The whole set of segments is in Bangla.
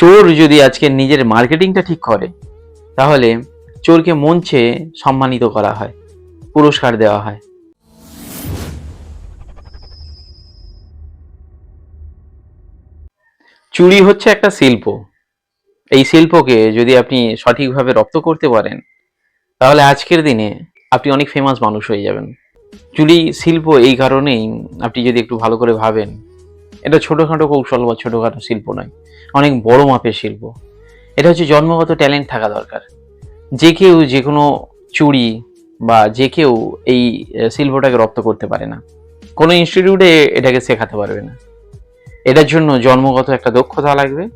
চোর যদি আজকে নিজের মার্কেটিংটা ঠিক করে, তাহলে চোরকে মঞ্চে সম্মানিত করা হয়, পুরস্কার দেওয়া হয়। চুরি হচ্ছে একটা শিল্প। এই শিল্পকে যদি আপনি সঠিকভাবে রপ্ত করতে পারেন, তাহলে আজকের দিনে আপনি অনেক ফেমাস মানুষ হয়ে যাবেন। চুরি, শিল্প এই কারণেই আপনি যদি একটু ভালো করে ভাবেন এটা ছোটোখাটো কৌশল বা ছোটোখাটো শিল্প নয়, অনেক বড় মাপের শিল্প। এটা হচ্ছে জন্মগত ট্যালেন্ট থাকা দরকার। যে কেউ যে কোনো চুরি বা যে কেউ এই শিল্পটাকে রপ্ত করতে পারে না। কোনো ইনস্টিটিউটে এটাকে শেখাতে পারবে না। এটার জন্য জন্মগত একটা দক্ষতা লাগবে,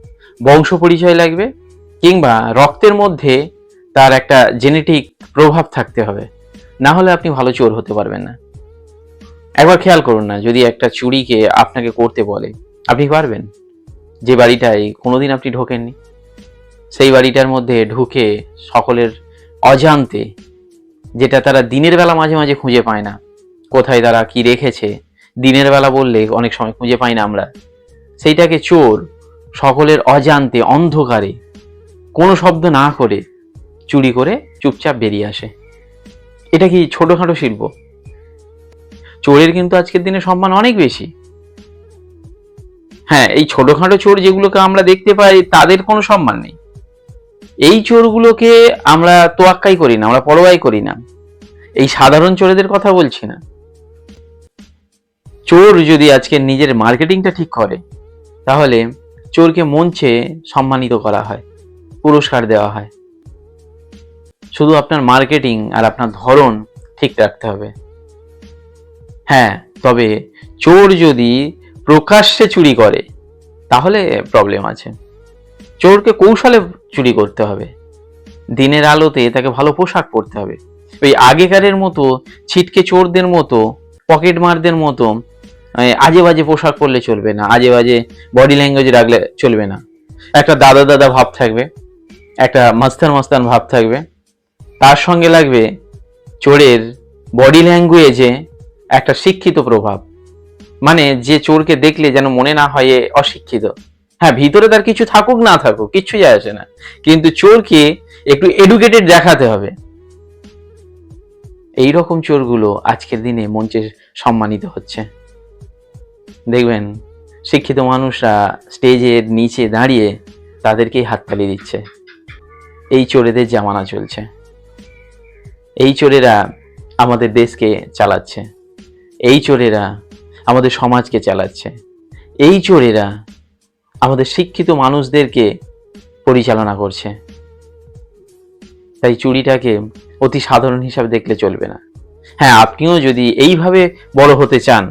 বংশ পরিচয় লাগবে, কিংবা রক্তের মধ্যে তার একটা জেনেটিক প্রভাব থাকতে হবে। না হলে আপনি ভালো চোর হতে পারবেন না। একবার খেয়াল করুন না, যদি একটা চুরিকে আপনাকে করতে বলে, আপনি পারবেন? যে বাড়িটায় কোনোদিন আপনি ঢোকেননি? সেই বাড়িটার মধ্যে ঢুকে সকলের অজান্তে, যেটা তারা দিনের বেলা মাঝে মাঝে খুঁজে পায় না, কোথায় তারা কি রেখেছে, দিনের বেলা বললে অনেক সময় খুঁজে পাই না আমরা, সেইটাকে চোর সকলের অজান্তে, অন্ধকারে, কোনো শব্দ না করে চুরি করে চুপচাপ বেরিয়ে আসে। এটা কি ছোটোখাটো শিল্প? চোরের কিন্তু আজকের দিনে সম্মান অনেক বেশি। হ্যাঁ এই ছোটোখাটো চোর যেগুলোকে আমরা দেখতে পাই, তাদের কোনো সম্মান নেই। এই চোরগুলোকে আমরা তোয়াক্কাই করি না, আমরা পরোয়াই করি না। এই সাধারণ চোরেদের কথা বলছি না। চোর যদি আজকে নিজের মার্কেটিংটা ঠিক করে, তাহলে চোরকে মঞ্চে সম্মানিত করা হয়, পুরস্কার দেওয়া হয়। শুধু আপনার মার্কেটিং আর আপনার ধরন ঠিক রাখতে হবে। হ্যাঁ তবে চোর যদি প্রকাশ্যে চুরি করে, তাহলে প্রবলেম আছে। চোরকে কৌশলে চুরি করতে হবে। দিনের আলোতে তাকে ভালো পোশাক পরতে হবে। ওই আগেকারের মতো ছিটকে চোরদের মতো, পকেট মারদের মতো আজে বাজে পোশাক পরলে চলবে না, আজে বাজে বডি ল্যাঙ্গুয়েজ রাখলে চলবে না। একটা দাদা দাদা ভাব থাকবে, একটা মাস্তান মাস্তান ভাব থাকবে। তার সঙ্গে লাগবে চোরের বডি ল্যাঙ্গুয়েজে একটা শিক্ষিত প্রভাব। মানে যে চোরকে দেখলে যেন মনে না হয় এ অশিক্ষিত। হ্যাঁ ভিতরে তার কিছু থাকুক, না থাকুক কিচ্ছু যায় আসে না। কিন্তু চোরকে একটু এডুকেটেড দেখাতে হবে। এই রকম চোরগুলো আজকের দিনে মঞ্চে সম্মানিত হচ্ছে। দেখবেন, শিক্ষিত মানুষরা স্টেজের নিচে দাঁড়িয়ে তাদেরকেই হাততালি দিচ্ছে। এই চোরেদের জামানা চলছে। এই চোরেরা আমাদের দেশকে চালাচ্ছে। এই চোরেরা আমাদের সমাজকে চালাচ্ছে। এই চোরেরা আমাদের শিক্ষিত মানুষদেরকে পরিচালনা করছে। তাই চুরিটাকে অতি সাধারণ হিসাবে দেখলে চলবে না। হ্যাঁ আপনিও যদি এইভাবে বড় হতে চান,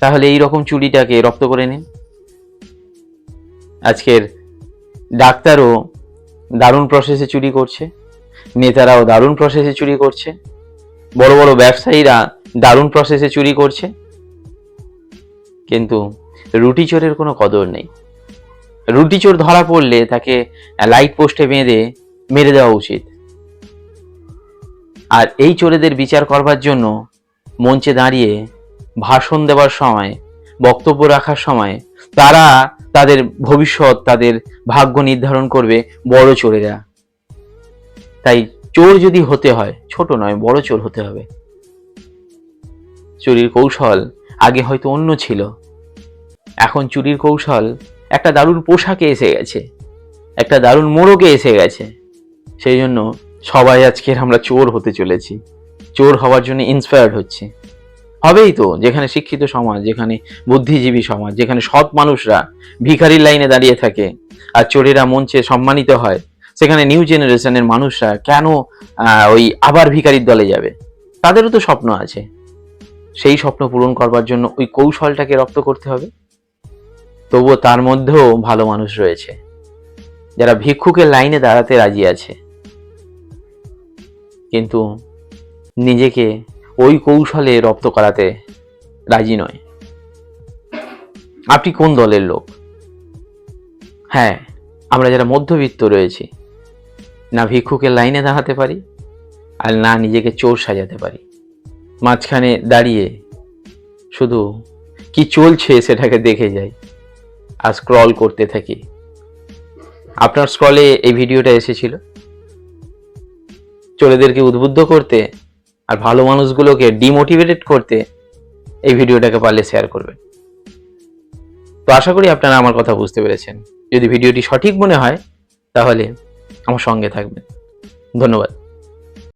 তাহলে এই রকম চুরিটাকে রপ্ত করে নিন। আজকের ডাক্তারও দারুণ প্রসেসে চুরি করছে, নেতারাও দারুণ প্রসেসে চুরি করছে। বড় বড় ব্যবসায়ীরা দারুণ প্রসেসে চুরি করছে। কিন্তু রুটি চোরের কোনো কদর নেই। রুটি চোর ধরা পড়লে তাকে লাইট পোস্টে বেঁধে, মেরে দেওয়া উচিত। আর এই চোরেদের বিচার করবার জন্য মঞ্চে দাঁড়িয়ে ভাষণ দেওয়ার সময়, বক্তব্য রাখার সময় তারা তাদের ভবিষ্যৎ, তাদের ভাগ্য নির্ধারণ করবে বড় চোরেরা। তাই চোর যদি হতে হয়, ছোট নয়, বড় চোর হতে হবে। চুরির কৌশল আগে হয়তো অন্য ছিল। এখন চুরির কৌশল একটা দারুণ পোশাকে এসে গেছে, একটা দারুণ মোড়কে এসে গেছে। সেই জন্য সবাই আজকের আমরা চোর হতে চলেছি, চোর হওয়ার জন্য ইন্সপায়ার্ড হচ্ছে। হবেই তো, যেখানে শিক্ষিত সমাজ, যেখানে বুদ্ধিজীবী সমাজ, যেখানে সৎ মানুষরা ভিখারির লাইনে দাঁড়িয়ে থাকে আর চোরেরা মঞ্চে সম্মানিত হয়, সেখানে নিউ জেনারেশনের মানুষরা কেন ওই আবার ভিখারির দলে যাবে? তাদেরও তো স্বপ্ন আছে। সেই স্বপ্ন পূরণ করবার জন্য ওই কৌশলটাকে রপ্ত করতে হবে। তবুও তার মধ্যেও ভালো মানুষ রয়েছে। যারা ভিক্ষুকের লাইনে দাঁড়াতে রাজি আছে। কিন্তু নিজেকে ওই কৌশলে রপ্ত করাতে রাজি নয়। আপনি কোন দলের লোক? হ্যাঁ আমরা যারা মধ্যবিত্ত রয়েছি, না ভিক্ষুকের লাইনে দাঁড়াতে পারি আর না নিজেকে চোর সাজাতে পারি। মাঝখানে দাঁড়িয়ে শুধু কি চলছে সেটাকে দেখে যাই আর স্ক্রল করতে থাকি। আপনার স্ক্রলে এই ভিডিওটা এসেছিল। চোরেদেরকে উদ্বুদ্ধ করতে আর ভালো মানুষগুলোকে ডিমোটিভেটেড করতে এই ভিডিওটাকে পারলে শেয়ার করবেন। তো আশা করি আপনারা আমার কথা বুঝতে পেরেছেন। যদি ভিডিওটি সঠিক মনে হয়, তাহলে আমার সঙ্গে থাকবেন। ধন্যবাদ।